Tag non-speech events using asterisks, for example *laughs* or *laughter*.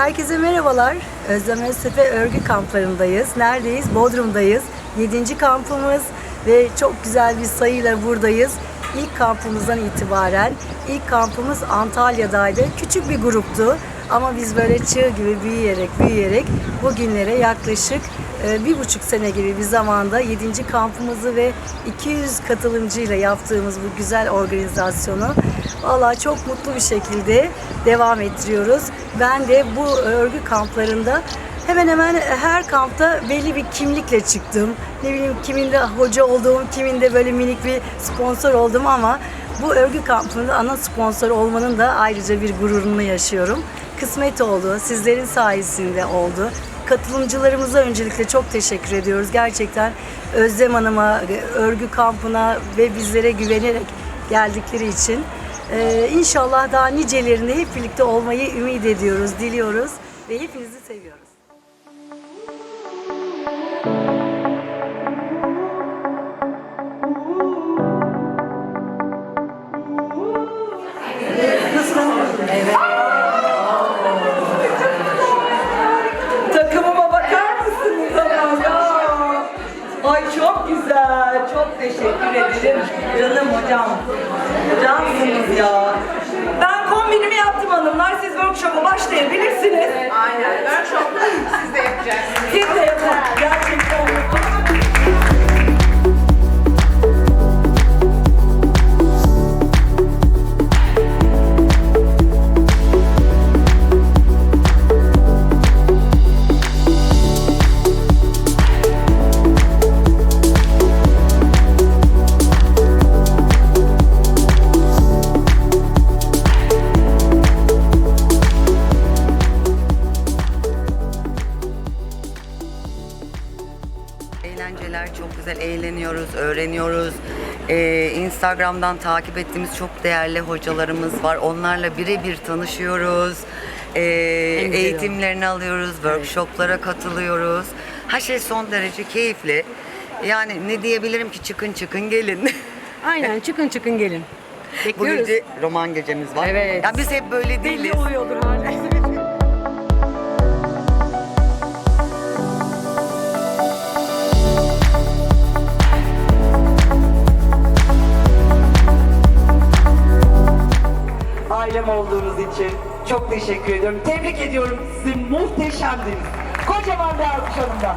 Herkese merhabalar. Özlem Öztepe örgü kamplarındayız. Neredeyiz? Bodrum'dayız. 7. kampımız ve çok güzel bir sayıyla buradayız. İlk kampımızdan itibaren ilk kampımız Antalya'daydı. Küçük bir gruptu ama biz böyle çığ gibi büyüyerek büyüyerek bugünlere yaklaşık bir buçuk sene gibi bir zamanda 7. kampımızı ve 200 katılımcıyla yaptığımız bu güzel organizasyonu Valla çok mutlu bir şekilde devam ettiriyoruz. Ben de bu örgü kamplarında hemen hemen her kampta belli bir kimlikle çıktım. Ne bileyim kiminde hoca olduğum, kiminde böyle minik bir sponsor oldum ama bu örgü kampında ana sponsor olmanın da ayrıca bir gururunu yaşıyorum. Kısmet oldu, sizlerin sayesinde oldu. Katılımcılarımıza öncelikle çok teşekkür ediyoruz. Gerçekten Özlem Hanım'a, örgü kampına ve bizlere güvenerek geldikleri için. Ee, inşallah daha nicelerinde hep birlikte olmayı ümit ediyoruz, diliyoruz ve hepinizi seviyoruz. Çok güzel. Çok teşekkür ederim. Canım hocam. Cansınız ya. Ben kombinimi yaptım hanımlar. Siz workshop'a başlayabilirsiniz. Aynen. Workshop'ta siz de yapacaksınız. Güzel, eğleniyoruz, öğreniyoruz. Ee, Instagram'dan takip ettiğimiz çok değerli hocalarımız var. Onlarla birebir tanışıyoruz. Ee, eğitimlerini alıyoruz, workshoplara katılıyoruz. Her şey son derece keyifli. Yani ne diyebilirim ki çıkın çıkın gelin. *laughs* Aynen çıkın çıkın gelin. Bekliyoruz. de roman gecemiz var. Evet. Ya biz hep böyle değiliz. Belli oluyordur hala. İçin çok teşekkür ediyorum. Tebrik ediyorum sizi. Muhteşemdiniz. Kocaman bir alkış hanımdan.